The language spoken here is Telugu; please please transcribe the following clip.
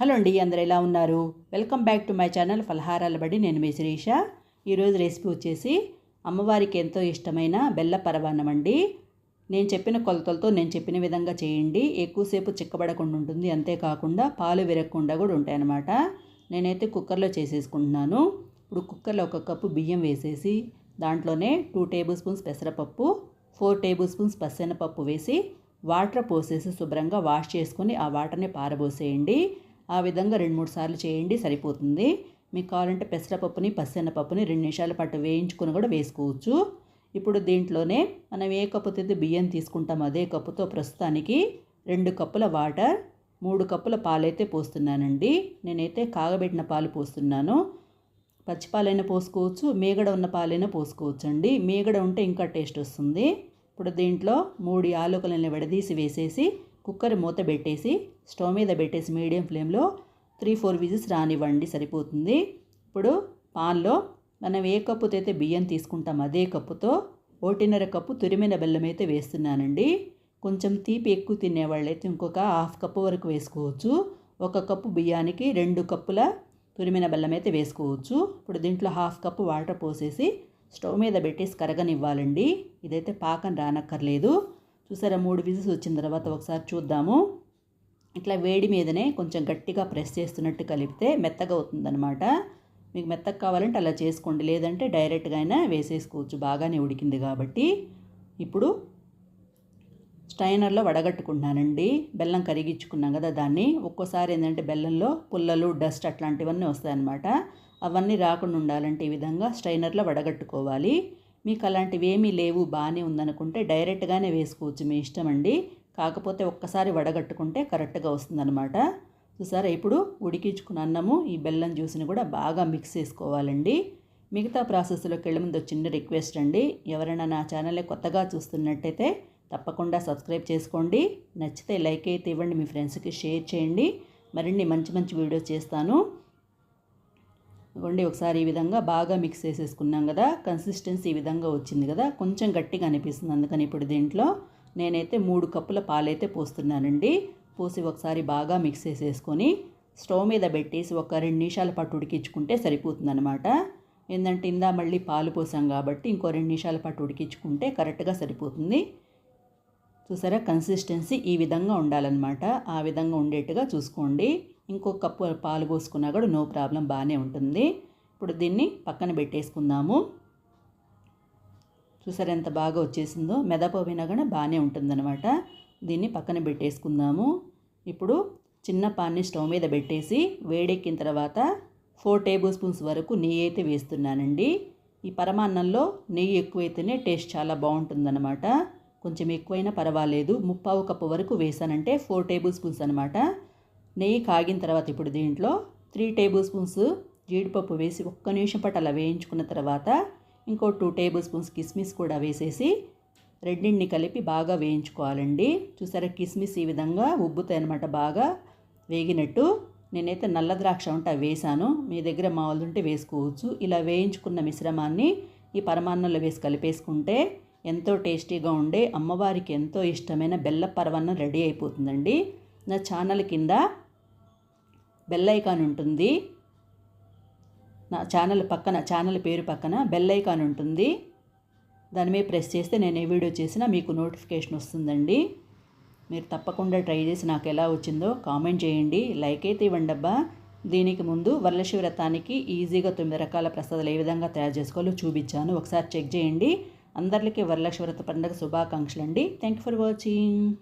హలో అండి అందరు ఎలా ఉన్నారు? Welcome back to my channel ఫలహారాల బడి. నేను మీ శిరీష. ఈరోజు రెసిపీ వచ్చేసి అమ్మవారికి ఎంతో ఇష్టమైన బెల్ల పరవాన్నం అండి. నేను చెప్పిన కొలతలతో నేను చెప్పిన విధంగా చేయండి. ఎక్కువసేపు చిక్కబడకుండా ఉంటుంది. అంతేకాకుండా పాలు విరగకుండా కూడా ఉంటాయన్నమాట నేనైతే కుక్కర్లో చేసేసుకుంటున్నాను. ఇప్పుడు కుక్కర్లో ఒక కప్పు బియ్యం వేసేసి దాంట్లోనే టూ టేబుల్ స్పూన్స్ పెసరపప్పు ఫోర్ టేబుల్ స్పూన్స్ పసెనపప్పు వేసి వాటర్ పోసేసి శుభ్రంగా వాష్ చేసుకొని ఆ వాటర్ని పారబోసేయండి. ఆ విధంగా రెండు మూడు సార్లు చేయండి సరిపోతుంది. మీకు కావాలంటే పెసరపప్పుని పప్పుని రెండు నిమిషాల పాటు వేయించుకొని కూడా వేసుకోవచ్చు. ఇప్పుడు దీంట్లోనే మనం ఏ కప్పుతో అయితే బియ్యం తీసుకుంటామో అదే కప్పుతో ప్రస్తుతానికి రెండు కప్పుల వాటర్ మూడు కప్పుల పాలైతే పోస్తున్నానండి. నేనైతే కాగబెట్టిన పాలు పోస్తున్నాను. పచ్చిపాలైనా పోసుకోవచ్చు మేగడ ఉన్న పాలైనా పోసుకోవచ్చు అండి మేగడ ఉంటే ఇంకా టేస్ట్ వస్తుంది. ఇప్పుడు దీంట్లో మూడు యాలకులని విడదీసి వేసేసి కుక్కర్ మూత పెట్టేసి స్టవ్ మీద పెట్టేసి మీడియం ఫ్లేమ్లో త్రీ ఫోర్ విజిల్స్ రానివ్వండి సరిపోతుంది. ఇప్పుడు పాన్లో మనం ఏ కప్పుతో అయితే బియ్యం తీసుకుంటాం అదే కప్పుతో ఒకటిన్నర కప్పు తురిమిన బెల్లం అయితే వేస్తున్నానండి. కొంచెం తీపి ఎక్కువ తినేవాళ్ళైతే ఇంకొక హాఫ్ కప్పు వరకు వేసుకోవచ్చు. ఒక కప్పు బియ్యానికి రెండు కప్పుల తురిమిన బెల్లం అయితే వేసుకోవచ్చు. ఇప్పుడు దీంట్లో హాఫ్ కప్పు వాటర్ పోసేసి స్టవ్ మీద పెట్టేసి కరగనివ్వాలండి. ఇదైతే పాకం రానక్కర్లేదు. చూసారా మూడు విజిల్స్ వచ్చిన తర్వాత ఒకసారి చూద్దాము. ఇట్లా వేడి మీదనే కొంచెం గట్టిగా ప్రెస్ చేస్తున్నట్టు కలిపితే మెత్తగా అవుతుందనమాట మీకు మెత్తగా కావాలంటే అలా చేసుకోండి. లేదంటే డైరెక్ట్గా అయినా వేసేసుకోవచ్చు. బాగానే ఉడికింది కాబట్టి. ఇప్పుడు స్టైనర్లో వడగట్టుకున్నానండి బెల్లం కరిగించుకున్నాం కదా దాన్ని. ఒక్కోసారి ఏంటంటే బెల్లంలో పుల్లలు డస్ట్ అట్లాంటివన్నీ వస్తాయన్నమాట. అవన్నీ రాకుండా ఉండాలంటే ఈ విధంగా స్ట్రైనర్లో వడగట్టుకోవాలి. మీకు అలాంటివి ఏమీ లేవు బాగానే ఉందనుకుంటే డైరెక్ట్గానే వేసుకోవచ్చు. మీ ఇష్టం అండి. కాకపోతే ఒక్కసారి వడగట్టుకుంటే కరెక్ట్గా వస్తుందన్నమాట. చూసారా? ఇప్పుడు ఉడికించుకున్న అన్నము ఈ బెల్లం జ్యూస్ని కూడా బాగా మిక్స్ చేసుకోవాలండి. మిగతా ప్రాసెస్లోకి వెళ్ళే ముందు చిన్న రిక్వెస్ట్ అండి. ఎవరైనా నా ఛానల్ని కొత్తగా చూస్తున్నట్టయితే తప్పకుండా సబ్స్క్రైబ్ చేసుకోండి. నచ్చితే లైక్ అయితే ఇవ్వండి మీ ఫ్రెండ్స్కి షేర్ చేయండి. మరిన్ని మంచి మంచి వీడియోస్ చేస్తాను. ఇవ్వండి ఒకసారి ఈ విధంగా బాగా మిక్స్ చేసేసుకున్నాం కదా కన్సిస్టెన్సీ ఈ విధంగా వచ్చింది కదా కొంచెం గట్టిగా అనిపిస్తుంది. అందుకని ఇప్పుడు దీంట్లో నేనైతే మూడు కప్పుల పాలైతే పోస్తున్నానండి. పోసి ఒకసారి బాగా మిక్స్ చేసేసుకొని స్టవ్ మీద పెట్టేసి ఒక రెండు నిమిషాల పాటు ఉడికించుకుంటే సరిపోతుందనమాట ఏంటంటే ఇందా మళ్ళీ పాలు పోసాం కాబట్టి ఇంకో రెండు నిమిషాల పాటు ఉడికించుకుంటే కరెక్ట్గా సరిపోతుంది. చూసారా? కన్సిస్టెన్సీ ఈ విధంగా ఉండాలన్నమాట. ఆ విధంగా ఉండేట్టుగా చూసుకోండి. ఇంకొక కప్పు పాలు పోసుకున్నా కూడా నో ప్రాబ్లం బాగానే ఉంటుంది. ఇప్పుడు దీన్ని పక్కన పెట్టేసుకుందాము. చూసారు ఎంత బాగా వచ్చేసిందో? మెదపోయినా కూడా బాగానే ఉంటుందన్నమాట. దీన్ని పక్కన పెట్టేసుకుందాము. ఇప్పుడు చిన్న పాన్ని స్టవ్ మీద పెట్టేసి వేడెక్కిన తర్వాత ఫోర్ టేబుల్ స్పూన్స్ వరకు నెయ్యి అయితే వేస్తున్నానండి. ఈ పరమాన్నంలో నెయ్యి ఎక్కువైతేనే టేస్ట్ చాలా బాగుంటుందన్నమాట. కొంచెం ఎక్కువైనా పర్వాలేదు. ముప్పావు కప్పు వరకు వేసానంటే ఫోర్ టేబుల్ స్పూన్స్ అనమాట నెయ్యి కాగిన తర్వాత ఇప్పుడు దీంట్లో త్రీ టేబుల్ స్పూన్స్ జీడిపప్పు వేసి ఒక్క నిమిషం పాటు అలా వేయించుకున్న తర్వాత ఇంకో టూ టేబుల్ స్పూన్స్ కిస్మిస్ కూడా వేసేసి రెండింటిని కలిపి బాగా వేయించుకోవాలండి. చూసారా కిస్మిస్ ఈ విధంగా ఉబ్బుతాయి అనమాట బాగా వేగినట్టు. నేనైతే నల్ల ద్రాక్ష ఉంటే వేసాను మీ దగ్గర మామూలు ఉంటే వేసుకోవచ్చు. ఇలా వేయించుకున్న మిశ్రమాన్ని ఈ పరమాన్నంలో వేసి కలిపేసుకుంటే ఎంతో టేస్టీగా ఉండే అమ్మవారికి ఎంతో ఇష్టమైన బెల్ల పరమాన్నం రెడీ అయిపోతుందండి. నా ఛానల్ కింద బెల్ ఐకాన్ ఉంటుంది. నా ఛానల్ పక్కన ఛానల్ పేరు పక్కన బెల్ ఐకాన్ ఉంటుంది. దాని మీద ప్రెస్ చేస్తే నేను ఏ వీడియో చేసినా మీకు నోటిఫికేషన్ వస్తుందండి. మీరు తప్పకుండా ట్రై చేసి నాకు ఎలా వచ్చిందో కామెంట్ చేయండి. లైక్ అయితే ఇవ్వండి అబ్బా. దీనికి ముందు వరలక్ష్మి వ్రతానికి ఈజీగా తొమ్మిది రకాల ప్రసాదాలు ఏ విధంగా తయారు చేసుకోవాలో చూపించాను. ఒకసారి చెక్ చేయండి. అందరికీ వరలక్ష్మి వ్రత పండుగ శుభాకాంక్షలు అండి థ్యాంక్ యూ ఫర్ వాచింగ్